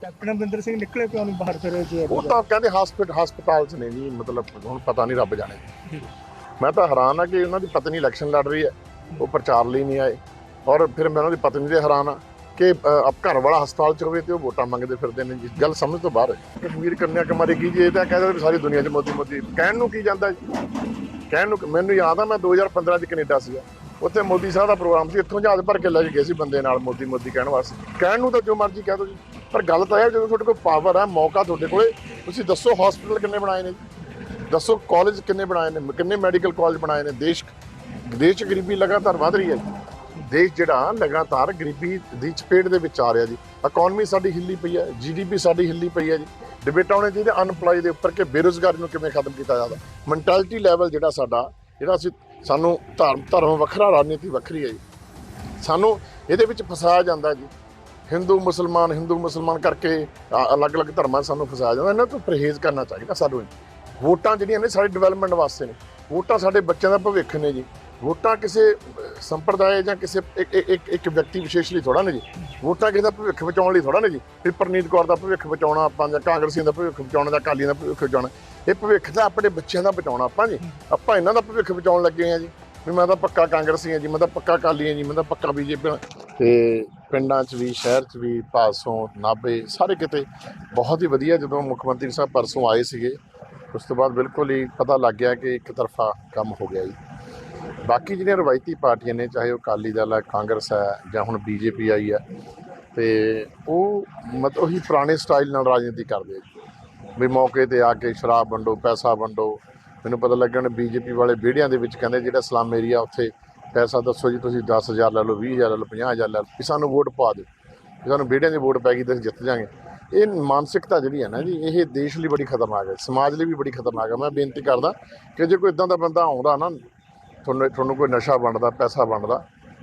Captain Amarinder Singh ਨਿਕਲੇ ਕਿਉਂ ਨਹੀਂ ਬਾਹਰ ਫਿਰ ਜੇ ਉਹ ਤਾਂ ਕਹਿੰਦੇ ਹਸਪੀਟਲ ਹਸਪਤਾਲ 'ਚ ਨੇ ਜੀ ਮਤਲਬ ਹੁਣ ਪਤਾ ਨਹੀਂ ਰੱਬ ਜਾਣੇ। ਮੈਂ ਤਾਂ ਹੈਰਾਨ ਆ ਕਿ ਉਹਨਾਂ ਦੀ ਪਤਨੀ ਇਲੈਕਸ਼ਨ ਲੜ ਰਹੀ ਹੈ। ਉਹ ਪ੍ਰਚਾਰ ਲਈ ਨਹੀਂ ਆਏ। ਔਰ ਫਿਰ ਮੈਂ ਉਹਨਾਂ ਦੀ ਪਤਨੀ ਦੇ ਹੈਰਾਨ ਆ ਕਿ ਅ, ਘਰ ਵਾਲਾ ਹਸਪਤਾਲ 'ਚ ਹੋਵੇ ਤੇ ਉਹ ਵੋਟਾਂ ਮੰਗਦੇ ਫਿਰਦੇ ਨੇ ਜੀ। ਗੱਲ ਸਮਝ ਤੋਂ ਬਾਹਰ ਹੈ। ਕਸ਼ਮੀਰ ਕੰਨਿਆ ਕੁਮਾਰੀ ਕੀ ਜੀ ਇਹ ਤਾਂ ਕਹਿੰਦੇ ਵੀ ਸਾਰੀ ਦੁਨੀਆ 'ਚ ਮੋਦੀ ਮੋਦੀ। ਕਹਿਣ ਨੂੰ ਕੀ ਜਾਂਦਾ ਜੀ? ਕਹਿਣ ਨੂੰ ਮੈਨੂੰ ਯਾਦ ਆ ਮੈਂ 2015 'ਚ ਕੈਨੇਡਾ ਸੀਗਾ। ਉੱਥੇ ਮੋਦੀ ਸਾਹਿਬ ਦਾ ਪ੍ਰੋਗਰਾਮ ਸੀ ਇੱਥੋਂ ਜਹਾਜ਼ ਭਰ ਕੇ ਲੈ ਕੇ ਗਏ ਸੀ ਬੰਦੇ ਨਾਲ ਮੋਦੀ ਮੋਦੀ ਕਹਿਣ ਵਾਸਤੇ। ਕਹਿਣ ਨੂੰ ਤਾਂ ਜੋ ਮਰਜ਼ੀ ਕਹਿ ਦੋ ਜੀ। ਪਰ ਗੱਲ ਤਾਂ ਇਹ ਹੈ, ਜਦੋਂ ਤੁਹਾਡੇ ਕੋਲ ਪਾਵਰ ਹੈ, ਮੌਕਾ ਤੁਹਾਡੇ ਕੋਲੇ, ਤੁਸੀਂ ਦੱਸੋ ਹਸਪੀਟਲ ਕਿੰਨੇ ਬਣਾਏ ਨੇ? ਜੀ ਦੱਸੋ ਕਾਲਜ ਕਿੰਨੇ ਬਣਾਏ ਨੇ, ਕਿੰਨੇ ਮੈਡੀਕਲ ਕਾਲਜ ਬਣਾਏ ਨੇ? ਦੇਸ਼ ਦੇਸ਼ 'ਚ ਗਰੀਬੀ ਲਗਾਤਾਰ ਵਧ ਰਹੀ ਹੈ ਜੀ। ਦੇਸ਼ ਜਿਹੜਾ ਲਗਾਤਾਰ ਗਰੀਬੀ ਦੀ ਚਪੇਟ ਦੇ ਵਿੱਚ ਆ ਰਿਹਾ ਜੀ। ਇਕਨੋਮੀ ਸਾਡੀ ਹਿੱਲੀ ਪਈ ਹੈ ਜੀਡੀਪੀ ਸਾਡੀ ਹਿੱਲੀ ਪਈ ਹੈ ਜੀ। ਡਿਬੇਟ ਆਉਣੇ ਚਾਹੀਦੇ ਅਨਪਲਾਈ ਦੇ ਉੱਪਰ ਕਿ ਬੇਰੁਜ਼ਗਾਰੀ ਨੂੰ ਕਿਵੇਂ ਖਤਮ ਕੀਤਾ ਜਾਂਦਾ ਮੈਂਟੈਲਿਟੀ ਲੈਵਲ ਜਿਹੜਾ ਸਾਡਾ, ਜਿਹੜਾ ਅਸੀਂ ਸਾਨੂੰ ਧਰਮ ਧਰਮ ਵੱਖਰਾ, ਰਾਜਨੀਤੀ ਵੱਖਰੀ ਹੈ ਜੀ। ਸਾਨੂੰ ਇਹਦੇ ਵਿੱਚ ਫਸਾਇਆ ਜਾਂਦਾ ਜੀ। ਹਿੰਦੂ, ਮੁਸਲਮਾਨ ਹਿੰਦੂ, ਮੁਸਲਮਾਨ ਕਰਕੇ ਅਲੱਗ-ਅਲੱਗ ਧਰਮਾਂ 'ਚ ਸਾਨੂੰ ਫਸਾਇਆ ਜਾਂਦਾ, ਇਹਨਾਂ ਤੋਂ ਪਰਹੇਜ਼ ਕਰਨਾ ਚਾਹੀਦਾ ਸਾਨੂੰ। ਵੋਟਾਂ ਜਿਹੜੀਆਂ ਨੇ ਸਾਡੀ ਡਿਵੈਲਪਮੈਂਟ ਵਾਸਤੇ ਨੇ, ਵੋਟਾਂ ਸਾਡੇ ਬੱਚਿਆਂ ਦਾ ਭਵਿੱਖ ਨੇ ਜੀ। ਵੋਟਾਂ ਕਿਸੇ ਸੰਪਰਦਾਇ ਜਾਂ ਕਿਸੇ ਇੱਕ, ਇੱਕ- ਇੱਕ ਵਿਅਕਤੀ ਵਿਸ਼ੇਸ਼ ਲਈ ਥੋੜਾ ਨੇ ਜੀ। ਵੋਟਾਂ ਕਿਸੇ ਦਾ ਭਵਿੱਖ ਬਚਾਉਣ ਲਈ ਥੋੜਾ ਨੇ ਜੀ। ਵੀ ਪਰਨੀਤ ਕੌਰ ਦਾ ਭਵਿੱਖ ਬਚਾਉਣਾ ਆਪਾਂ ਜਾਂ ਕਾਂਗਰਸੀਆਂ ਦਾ ਭਵਿੱਖ ਬਚਾਉਣਾ ਜਾਂ ਅਕਾਲੀਆਂ ਦਾ ਭਵਿੱਖ ਬਚਾਉਣਾ, ਇਹ ਭਵਿੱਖ ਤਾਂ ਆਪਣੇ ਬੱਚਿਆਂ ਦਾ ਬਚਾਉਣਾ ਆਪਾਂ ਜੀ। ਆਪਾਂ ਇਹਨਾਂ ਦਾ ਭਵਿੱਖ ਬਚਾਉਣ ਲੱਗੇ ਆ ਜੀ। ਵੀ ਮੈਂ ਤਾਂ ਪੱਕਾ ਕਾਂਗਰਸੀ ਹਾਂ ਜੀ, ਮੈਂ ਤਾਂ ਪੱਕਾ ਅਕਾਲੀ ਹਾਂ ਜੀ, ਮੈਂ ਤਾਂ ਪੱਕਾ ਬੀਜੇਪੀ ਤੇ ਪਿੰਡਾਂ 'ਚ ਵੀ, ਸ਼ਹਿਰ 'ਚ ਵੀ ਪਾਸੋਂ ਨਾਭੇ, ਸਾਰੇ ਕਿਤੇ ਬਹੁਤ ਹੀ ਵਧੀਆ ਜਦੋਂ ਮੁੱਖ ਮੰਤਰੀ ਸਾਹਿਬ ਪਰਸੋਂ ਆਏ ਸੀਗੇ, ਉਸ ਤੋਂ ਬਾਅਦ ਬਿਲਕੁਲ ਹੀ ਪਤਾ ਲੱਗ ਗਿਆ ਕਿ ਇੱਕ ਤਰਫਾ ਕੰਮ ਹੋ ਗਿਆ ਜੀ। ਬਾਕੀ ਜਿਹੜੀਆਂ ਰਵਾਇਤੀ ਪਾਰਟੀਆਂ ਨੇ, ਚਾਹੇ ਉਹ ਅਕਾਲੀ ਦਲ ਹੈ, ਕਾਂਗਰਸ ਹੈ ਜਾਂ ਹੁਣ ਬੀਜੇਪੀ ਆਈ ਹੈ, ਤੇ ਉਹ ਮਤ ਉਹੀ ਪੁਰਾਣੇ ਸਟਾਈਲ ਨਾਲ ਰਾਜਨੀਤੀ ਕਰਦੇ ਆ ਵੀ ਮੌਕੇ ਤੇ ਆ ਕੇ ਸ਼ਰਾਬ ਵੰਡੋ, ਪੈਸਾ ਵੰਡੋ, ਮੈਨੂੰ ਪਤਾ ਲੱਗਿਆ ਨੇ ਬੀਜੇਪੀ ਵਾਲੇ ਵਿਹੜਿਆਂ ਦੇ ਵਿੱਚ ਕਹਿੰਦੇ ਜਿਹੜਾ ਸਲਮ ਏਰੀਆ ਉੱਥੇ ਪੈਸਾ ਦੱਸੋ ਜੀ, ਤੁਸੀਂ 10000 ਲੈ ਲਓ 20000 ਲੈ ਲਓ 50000 ਲੈ ਲਓ ਕਿ ਸਾਨੂੰ ਵੋਟ ਪਾ ਦਿਓ। ਵੀ ਸਾਨੂੰ ਵਿਹੜਿਆਂ ਦੀ ਵੋਟ ਪੈ ਗਈ ਤਾਂ ਅਸੀਂ ਜਿੱਤ ਜਾਾਂਗੇ। ਇਹ ਮਾਨਸਿਕਤਾ ਜਿਹੜੀ ਹੈ ਨਾ ਜੀ, ਇਹ ਦੇਸ਼ ਲਈ ਬੜੀ ਖਤਰਨਾਕ ਹੈ, ਸਮਾਜ ਲਈ ਵੀ ਬੜੀ ਖਤਰਨਾਕ ਹੈ। ਮੈਂ ਬੇਨਤੀ ਕਰਦਾ ਕਿ ਜੇ ਕੋਈ ਇਦਾਂ ਦਾ ਬੰਦਾ ਆਉਂਦਾ ਨਾ, ਤੁਹਾਨੂੰ ਤੁਹਾਨੂੰ ਕੋਈ ਨਸ਼ਾ ਵੰਡਦਾ, ਪੈਸਾ ਵੰਡਦਾ,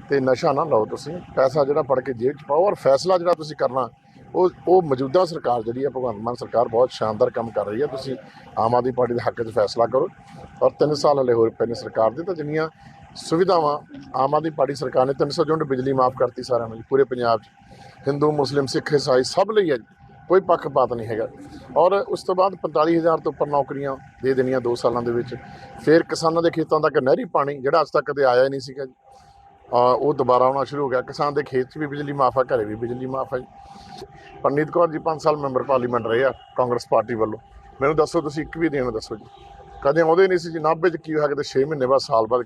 ਤੇ ਨਸ਼ਾ ਨਾ ਲਓ ਤੁਸੀਂ। ਪੈਸਾ ਜਿਹੜਾ ਫੜ ਕੇ ਜੇਬ 'ਚ ਪਾਓ ਔਰ ਫੈਸਲਾ ਜਿਹੜਾ ਤੁਸੀਂ ਕਰਨਾ, ਉਹ ਉਹ ਮੌਜੂਦਾ ਸਰਕਾਰ ਜਿਹੜੀ ਹੈ, ਭਗਵੰਤ ਮਾਨ ਸਰਕਾਰ ਬਹੁਤ ਸ਼ਾਨਦਾਰ ਕੰਮ ਕਰ ਰਹੀ ਹੈ। ਤੁਸੀਂ ਆਮ ਆਦਮੀ ਪਾਰਟੀ ਦੇ ਹੱਕ 'ਚ ਫੈਸਲਾ ਕਰੋ। ਔਰ 3 ਸਾਲ ਹਲੇ ਹੋਰ ਪਏ ਨੇ ਸਰਕਾਰ ਦੇ, ਤਾਂ ਜਿੰਨੀਆਂ ਸੁਵਿਧਾਵਾਂ ਆਮ ਆਦਮੀ ਪਾਰਟੀ ਸਰਕਾਰ ਨੇ 300 ਯੂਨਿਟ ਬਿਜਲੀ ਮਾਫ ਕਰਤੀ ਸਾਰਿਆਂ ਨੂੰ ਜੀ, ਪੂਰੇ ਪੰਜਾਬ 'ਚ। ਹਿੰਦੂ ਮੁਸਲਿਮ ਸਿੱਖ ਈਸਾਈ ਸਭ ਲਈ ਹੈ ਜੀ ਕੋਈ ਪੱਖਪਾਤ ਨਹੀਂ ਹੈਗਾ। ਔਰ ਉਸ ਤੋਂ ਬਾਅਦ 45000 ਤੋਂ ਉੱਪਰ ਨੌਕਰੀਆਂ ਦੇ ਦੇਣੀਆਂ 2 ਸਾਲਾਂ ਦੇ ਵਿੱਚ। ਫਿਰ ਕਿਸਾਨਾਂ ਦੇ ਖੇਤਾਂ ਤੱਕ ਨਹਿਰੀ ਪਾਣੀ ਜਿਹੜਾ ਅੱਜ ਤੱਕ ਕਦੇ ਆਇਆ ਹੀ ਨਹੀਂ ਸੀਗਾ ਜੀ ਉਹ ਦੁਬਾਰਾ ਆਉਣਾ ਸ਼ੁਰੂ ਹੋ ਗਿਆ। ਕਿਸਾਨ ਦੇ ਖੇਤ 'ਚ ਵੀ ਬਿਜਲੀ ਮਾਫ ਆ ਘਰੇ ਵੀ ਬਿਜਲੀ ਮਾਫ ਹੈ ਜੀ। ਪਰਨੀਤ ਕੌਰ ਜੀ 5 ਸਾਲ ਮੈਂਬਰ ਪਾਰਲੀਮੈਂਟ ਰਹੇ ਆ ਕਾਂਗਰਸ ਪਾਰਟੀ ਵੱਲੋਂ। ਮੈਨੂੰ ਦੱਸੋ ਤੁਸੀਂ ਇੱਕ ਵੀ ਦਿਨ ਦੱਸੋ ਜੀ। ਕਦੇ ਆਉਂਦੇ ਨਹੀਂ ਸੀ ਜੀ ਨਾਭੇ 'ਚ ਕੀ ਹੋਇਆ ਕਿਤੇ 6 ਮਹੀਨੇ ਬਾਅਦ ਸਾਲ ਬਾਅਦ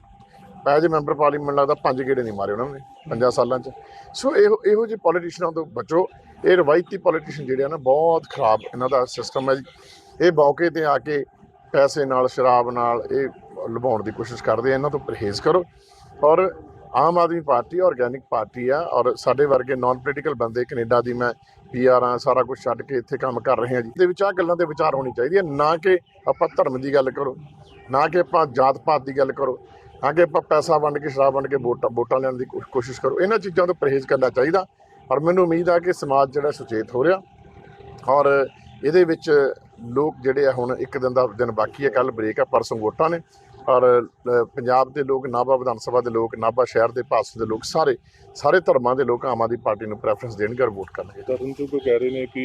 ਪੈ ਜੇ ਮੈਂਬਰ ਪਾਰਲੀਮੈਂਟ ਲੱਗਦਾ ਪੰਜ ਗੇੜੇ ਨਹੀਂ ਮਾਰੇ ਉਹਨਾਂ ਨੇ, ਪੰਜਾਂ ਸਾਲਾਂ 'ਚ। ਸੋ ਇਹੋ ਇਹੋ ਜਿਹੇ ਪੋਲੀਟੀਸ਼ੀਅਨਾਂ ਤੋਂ ਬਚੋ। ਇਹ ਰਵਾਇਤੀ ਪੋਲੀਟੀਸ਼ੀਅਨ ਜਿਹੜੇ ਆ ਨਾ, ਬਹੁਤ ਖਰਾਬ ਇਹਨਾਂ ਦਾ ਸਿਸਟਮ ਹੈ ਜੀ। ਇਹ ਮੌਕੇ ਤੇ ਆ ਕੇ ਪੈਸੇ ਨਾਲ, ਸ਼ਰਾਬ ਨਾਲ ਇਹ ਲੁਭਾਉਣ ਦੀ ਕੋਸ਼ਿਸ਼ ਕਰਦੇ ਆ, ਇਹਨਾਂ ਤੋਂ ਪਰਹੇਜ਼ ਕਰੋ। ਔਰ Aam Aadmi Party organic party ਆ, ਔਰ ਸਾਡੇ ਵਰਗੇ ਨਾਨ ਪੋਲੀਟੀਕਲ ਬੰਦੇ, ਕੈਨੇਡਾ ਦੀ ਮੈਂ ਪੀਆਰ ਆ, ਸਾਰਾ ਕੁਝ ਛੱਡ ਕੇ ਇੱਥੇ ਕੰਮ ਕਰ ਰਹੇ ਆ ਜੀ। ਦੇ ਵਿੱਚ ਆ ਗੱਲਾਂ ਤੇ ਵਿਚਾਰ ਹੋਣੀ ਚਾਹੀਦੀ ਹੈ ਨਾ ਕਿ ਆਪਾਂ ਧਰਮ ਦੀ ਗੱਲ ਕਰੋ, ਨਾ ਕਿ ਆਪਾਂ ਜਾਤ ਪਾਤ ਦੀ ਗੱਲ ਕਰੋ। ਨਾ ਕਿ ਆਪਾਂ ਪੈਸਾ ਵੰਡ ਕੇ, ਸ਼ਰਾਬ ਵੰਡ ਕੇ ਵੋਟਾਂ ਵੋਟਾਂ ਲੈਣ ਦੀ ਕੋ- ਕੋਸ਼ਿਸ਼ ਕਰੋ। ਇਹਨਾਂ ਚੀਜ਼ਾਂ ਤੋਂ ਪਰਹੇਜ਼ ਕਰਨਾ ਚਾਹੀਦਾ। ਔਰ ਮੈਨੂੰ ਉਮੀਦ ਆ ਕਿ ਸਮਾਜ ਜਿਹੜਾ ਸੁਚੇਤ ਹੋ ਰਿਹਾ। ਔਰ ਇਹਦੇ ਵਿੱਚ ਲੋਕ ਜਿਹੜੇ ਆ ਹੁਣ ਇੱਕ ਦਿਨ ਦਾ ਦਿਨ ਬਾਕੀ ਹੈ। ਕੱਲ ਬ੍ਰੇਕ ਆ, ਪਰਸੋਂ ਵੋਟਾਂ ਨੇ। ਔਰ ਪੰਜਾਬ ਦੇ ਲੋਕ ਨਾਭਾ ਵਿਧਾਨ ਸਭਾ ਦੇ ਲੋਕ ਨਾਭਾ ਸ਼ਹਿਰ ਦੇ ਪਾਸ ਦੇ ਲੋਕ ਸਾਰੇ ਸਾਰੇ ਧਰਮਾਂ ਦੇ ਲੋਕ ਆਮ ਆਦਮੀ ਪਾਰਟੀ ਨੂੰ ਪ੍ਰੈਫਰੈਂਸ ਦੇਣਗੇ ਔਰ ਵੋਟ ਕਰਨਗੇ। ਤਰਨ ਤੋਂ ਕੋਈ ਕਹਿ ਰਹੇ ਨੇ ਕਿ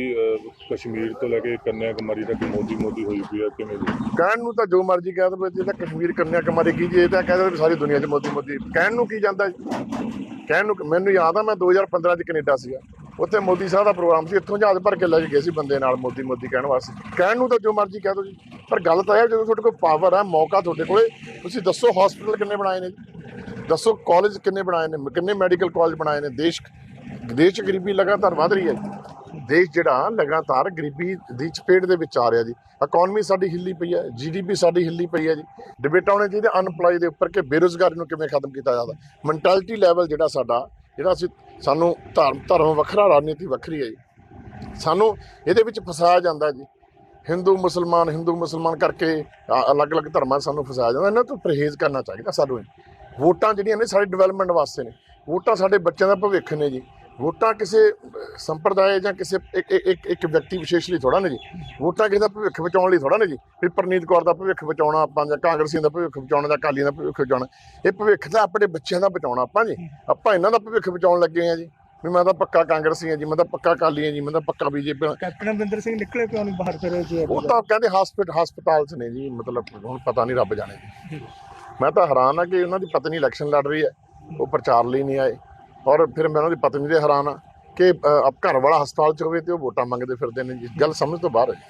ਕਸ਼ਮੀਰ ਤੋਂ ਲੈ ਕੇ ਕੰਨਿਆ ਕੁਮਾਰੀ ਤੱਕ ਮੋਦੀ ਮੋਦੀ ਹੋਈ ਪਈ ਹੈ ਕਿਵੇਂ ਕਹਿਣ ਨੂੰ ਤਾਂ ਜੋ ਮਰਜ਼ੀ ਕਹਿ ਦੋ ਜੇ ਤਾਂ ਕਸ਼ਮੀਰ ਕੰਨਿਆ ਕੁਮਾਰੀ ਕੀ ਜੀ ਤਾਂ ਕਹਿ ਦੋ ਸਾਰੀ ਦੁਨੀਆ 'ਚ ਮੋਦੀ ਮੋਦੀ ਕਹਿਣ ਨੂੰ ਕੀ ਜਾਂਦਾ ਕਹਿਣ ਨੂੰ ਮੈਨੂੰ ਯਾਦ ਆ ਮੈਂ 2015 'ਚ ਕੈਨੇਡਾ ਸੀਗਾ। ਉੱਥੇ ਮੋਦੀ ਸਾਹਿਬ ਦਾ ਪ੍ਰੋਗਰਾਮ ਸੀ, ਇੱਥੋਂ ਜਹਾਜ਼ ਭਰ ਕੇ ਲੈ ਕੇ ਗਏ ਸੀ ਬੰਦੇ ਨਾਲ ਮੋਦੀ ਮੋਦੀ ਕਹਿਣ ਵਾਸਤੇ। ਕਹਿਣ ਨੂੰ ਤਾਂ ਜੋ ਮਰਜ਼ੀ ਕਹਿ ਦੋ ਜੀ, ਪਰ ਗੱਲ ਤਾਂ ਇਹ ਜਦੋਂ ਤੁਹਾਡੇ ਕੋਲ ਪਾਵਰ ਹੈ, ਮੌਕਾ ਤੁਹਾਡੇ ਕੋਲੇ, ਤੁਸੀਂ ਦੱਸੋ ਹਸਪੀਟਲ ਕਿੰਨੇ ਬਣਾਏ ਨੇ ਜੀ। ਦੱਸੋ ਕਾਲਜ ਕਿੰਨੇ ਬਣਾਏ ਨੇ, ਕਿੰਨੇ ਮੈਡੀਕਲ ਕਾਲਜ ਬਣਾਏ ਨੇ, ਦੇਸ਼ ਦੇਸ਼ 'ਚ ਗਰੀਬੀ ਲਗਾਤਾਰ ਵਧ ਰਹੀ ਹੈ ਜੀ। ਦੇਸ਼ ਜਿਹੜਾ ਲਗਾਤਾਰ ਗਰੀਬੀ ਦੀ ਚਪੇਟ ਦੇ ਵਿੱਚ ਆ ਰਿਹਾ ਜੀ। ਇਕਨੋਮੀ ਸਾਡੀ ਹਿੱਲੀ ਪਈ ਹੈ ਜੀਡੀਪੀ ਸਾਡੀ ਹਿੱਲੀ ਪਈ ਹੈ ਜੀ। ਡਿਬੇਟ ਆਉਣੇ ਚਾਹੀਦੇ ਅਨਪਲਾਈ ਦੇ ਉੱਪਰ ਕਿ ਬੇਰੁਜ਼ਗਾਰੀ ਨੂੰ ਕਿਵੇਂ ਖਤਮ ਕੀਤਾ ਜਾਂਦਾ ਮੈਂਟੈਲਿਟੀ ਲੈਵਲ ਜਿਹੜਾ ਸਾਡਾ ਜਿਹੜਾ ਅਸੀਂ ਸਾਨੂੰ ਧਰਮ ਧਰਮ ਵੱਖਰਾ, ਰਾਜਨੀਤੀ ਵੱਖਰੀ ਹੈ ਜੀ। ਸਾਨੂੰ ਇਹਦੇ ਵਿੱਚ ਫਸਾਇਆ ਜਾਂਦਾ ਜੀ। ਹਿੰਦੂ, ਮੁਸਲਮਾਨ ਹਿੰਦੂ, ਮੁਸਲਮਾਨ ਕਰਕੇ ਅਲੱਗ-ਅਲੱਗ ਧਰਮਾਂ 'ਚ ਸਾਨੂੰ ਫਸਾਇਆ ਜਾਂਦਾ। ਇਹਨਾਂ ਤੋਂ ਪਰਹੇਜ਼ ਕਰਨਾ ਚਾਹੀਦਾ ਸਾਨੂੰ ਵੋਟਾਂ ਜਿਹੜੀਆਂ ਨੇ, ਸਾਡੀ ਡਿਵੈਲਪਮੈਂਟ ਵਾਸਤੇ ਨੇ। ਵੋਟਾਂ ਸਾਡੇ ਬੱਚਿਆਂ ਦਾ ਭਵਿੱਖ ਨੇ ਜੀ। ਵੋਟਾਂ ਕਿਸੇ ਸੰਪਰਦਾਇ ਜਾਂ ਕਿਸੇ ਇੱਕ ਇੱਕ- ਇੱਕ ਵਿਅਕਤੀ ਵਿਸ਼ੇਸ਼ ਲਈ ਥੋੜਾ ਨੇ ਜੀ। ਵੋਟਾਂ ਕਿਸੇ ਦਾ ਭਵਿੱਖ ਬਚਾਉਣ ਲਈ ਥੋੜਾ ਨੇ ਜੀ। ਵੀ ਪ੍ਰਨੀਤ ਕੌਰ ਦਾ ਭਵਿੱਖ ਬਚਾਉਣਾ ਆਪਾਂ ਜਾਂ ਕਾਂਗਰਸੀਆਂ ਦਾ ਭਵਿੱਖ ਬਚਾਉਣਾ ਜਾਂ ਅਕਾਲੀਆਂ ਦਾ ਭਵਿੱਖ ਬਚਾਉਣਾ ਇਹ ਭਵਿੱਖ ਤਾਂ ਆਪਣੇ ਬੱਚਿਆਂ ਦਾ ਬਚਾਉਣਾ ਆਪਾਂ ਜੀ। ਆਪਾਂ ਇਹਨਾਂ ਦਾ ਭਵਿੱਖ ਬਚਾਉਣ ਲੱਗੇ ਆ ਜੀ। ਵੀ ਮੈਂ ਤਾਂ ਪੱਕਾ ਕਾਂਗਰਸੀ ਹਾਂ ਜੀ ਮੈਂ ਤਾਂ ਪੱਕਾ ਅਕਾਲੀ ਹਾਂ ਜੀ ਮੈਂ ਤਾਂ ਪੱਕਾ ਬੀਜੇਪੀ ਕੈਪਟਨ ਅਮਰਿੰਦਰ ਸਿੰਘ ਨਿਕਲੇ ਕਿਉਂ ਨਹੀਂ ਬਾਹਰ ਫਿਰ ਜੀ ਉਹ ਤਾਂ ਕਹਿੰਦੇ ਹਸਪੀਟਲ ਹਸਪਤਾਲ 'ਚ ਨੇ ਜੀ ਮਤਲਬ ਹੁਣ ਪਤਾ ਨਹੀਂ ਰੱਬ ਜਾਣੇ ਜੀ। ਮੈਂ ਤਾਂ ਹੈਰਾਨ ਆ ਕਿ ਉਹਨਾਂ ਦੀ ਪਤਨੀ ਇਲੈਕਸ਼ਨ ਲੜ ਰਹੀ ਹੈ। ਉਹ ਪ੍ਰਚਾਰ ਲਈ ਨਹੀਂ ਆਏ। ਔਰ ਫਿਰ ਮੈਂ ਉਹਨਾਂ ਦੀ ਪਤਨੀ ਦੇ ਹੈਰਾਨ ਆ ਕਿ ਅ, ਘਰ ਵਾਲਾ ਹਸਪਤਾਲ 'ਚ ਹੋਵੇ ਤੇ ਉਹ ਵੋਟਾਂ ਮੰਗਦੇ ਫਿਰਦੇ ਨੇ ਜੀ। ਗੱਲ ਸਮਝ ਤੋਂ ਬਾਹਰ ਹੈ।